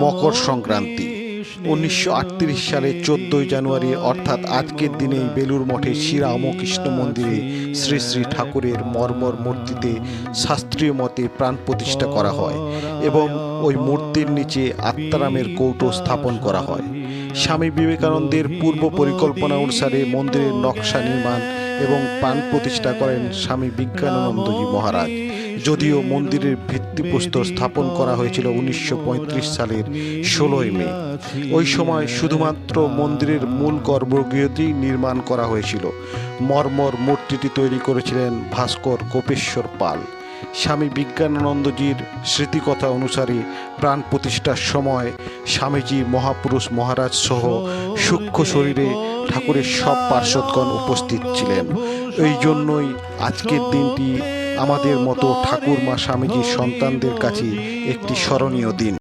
মকর সংক্রান্তি। উনিশশো সালে চোদ্দই জানুয়ারি, অর্থাৎ আজকের দিনেই বেলুর মঠে শ্রীরামকৃষ্ণ মন্দিরে শ্রী শ্রী ঠাকুরের মর্মর মূর্তিতে শাস্ত্রীয় মতে প্রাণ প্রতিষ্ঠা করা হয় এবং ওই মূর্তির নিচে আত্মারামের কৌটো স্থাপন করা হয়। স্বামী বিবেকানন্দের পূর্ব পরিকল্পনা অনুসারে মন্দিরের নকশা নির্মাণ এবং প্রাণ প্রতিষ্ঠা করেন স্বামী বিজ্ঞানানন্দজি মহারাজ। যদিও মন্দিরের ভিত্তিপ্রস্তর স্থাপন করা হয়েছিল উনিশশো পঁয়ত্রিশ সালের ষোলোই মে। ওই সময় শুধুমাত্র মন্দিরের মূল গর্ভগৃহটি নির্মাণ করা হয়েছিল। মর্মর মূর্তিটি তৈরি করেছিলেন ভাস্কর গোপেশ্বর পাল। স্বামী বিজ্ঞানানন্দজির স্মৃতিকথা অনুসারে প্রাণ প্রতিষ্ঠার সময় স্বামীজি মহাপুরুষ মহারাজ সহ সূক্ষ্ম শরীরে ঠাকুরের সব পার্শ্বদগণ উপস্থিত ছিলেন। এই জন্যই আজকের দিনটি আমাদের মতো ঠাকুর মা স্বামীজির সন্তানদের কাছে একটি স্মরণীয় দিন।